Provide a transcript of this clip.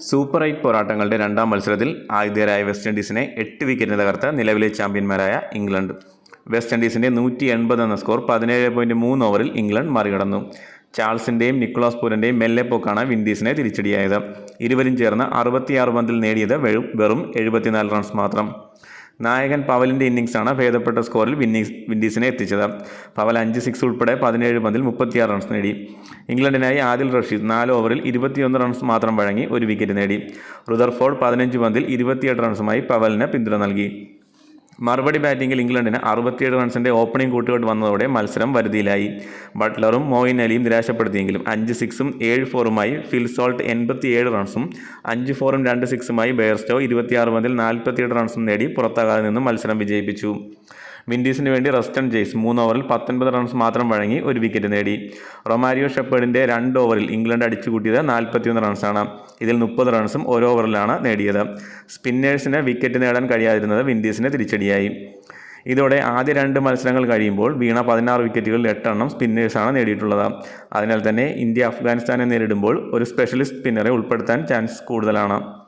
Super eight പോരാട്ടങ്ങളുടെ രണ്ടാം മത്സരത്തിൽ ആതിഥേയരായ വെസ്റ്റ് ഇൻഡീസിനെ എട്ട് വിക്കറ്റിന് തകർത്ത നിലവിലെ ചാമ്പ്യന്മാരായ ഇംഗ്ലണ്ട്. വെസ്റ്റ് ഇൻഡീസിന്റെ നൂറ്റി എൺപത് എന്ന സ്കോർ പതിനേഴ് പോയിന്റ് മൂന്ന് ഓവറിൽ ഇംഗ്ലണ്ട് മറികടന്നു. ചാൾസിന്റെയും നിക്കോളാസ് പൂരന്റെയും മെല്ലെപ്പോക്കാണ് വിൻഡീസിനെ തിരിച്ചടിയായത്. ഇരുവരും ചേർന്ന് അറുപത്തിയാറ് പന്തിൽ നേടിയത് വെറും എഴുപത്തിനാല് റൺസ് മാത്രം. നായകൻ പവലിന്റെ ഇന്നിങ്സാണ് ഭേദപ്പെട്ട സ്കോറിൽ വിന്നീസ് വിൻഡീസിനെ എത്തിച്ചത്. പവൽ അഞ്ച് സിക്സ് ഉൾപ്പെടെ പതിനേഴ് പന്തിൽ മുപ്പത്തിയാറ് റൺസ് നേടി. ഇംഗ്ലണ്ടിനായി ആദിൽ റഷീദ് നാല് ഓവറിൽ ഇരുപത്തിയൊന്ന് റൺസ് മാത്രം വഴങ്ങി ഒരു വിക്കറ്റ് നേടി. റുദർഫോർഡ് പതിനഞ്ച് പന്തിൽ ഇരുപത്തിയെട്ട് റൺസുമായി പവലിന് പിന്തുണ നൽകി. മറുപടി ബാറ്റിംഗിൽ ഇംഗ്ലണ്ടിന് അറുപത്തിയേഴ് റൺസിന്റെ ഓപ്പണിംഗ് കൂട്ടുകെട്ട് വന്നതോടെ മത്സരം വരുതിയിലായി. ബട്ട്ലറും മോയിൻ അലിയും നിരാശപ്പെടുത്തിയെങ്കിലും അഞ്ച് സിക്സും ഏഴ് ഫോറുമായി ഫിൽസോൾട്ട് എൺപത്തിയേഴ് റൺസും അഞ്ച് ഫോറും രണ്ട് സിക്സുമായി ബെയർസ്റ്റോ ഇരുപത്തിയാറ് മുതൽ നാൽപ്പത്തിയേഴ് റൺസും നേടി പുറത്താകാതെ നിന്നും മത്സരം വിജയിപ്പിച്ചു. വിൻഡീസിന് വേണ്ടി റസ്റ്റൺ ജെയ്സ് മൂന്ന് ഓവറിൽ പത്തൊൻപത് റൺസ് മാത്രം വഴങ്ങി ഒരു വിക്കറ്റ് നേടി. റൊമാരിയോ ഷെപ്പേഡിന്റെ രണ്ട് ഓവറിൽ ഇംഗ്ലണ്ട് അടിച്ചുകൂട്ടിയത് നാൽപ്പത്തിയൊന്ന് റൺസാണ് ഇതിൽ മുപ്പത് റൺസും ഒരു ഓവറിലാണ് നേടിയത്. സ്പിന്നേഴ്സിന് വിക്കറ്റ് നേടാൻ കഴിയാതിരുന്നത് വിൻഡീസിന് തിരിച്ചടിയായി. ഇതോടെ ആദ്യ രണ്ട് മത്സരങ്ങൾ കഴിയുമ്പോൾ വീണ പതിനാറ് വിക്കറ്റുകളിൽ എട്ടെണ്ണം സ്പിന്നേഴ്സാണ് നേടിയിട്ടുള്ളത്. അതിനാൽ തന്നെ ഇന്ത്യ അഫ്ഗാനിസ്ഥാനെ നേരിടുമ്പോൾ ഒരു സ്പെഷ്യലിസ്റ്റ് സ്പിന്നറെ ഉൾപ്പെടുത്താൻ ചാൻസ് കൂടുതലാണ്.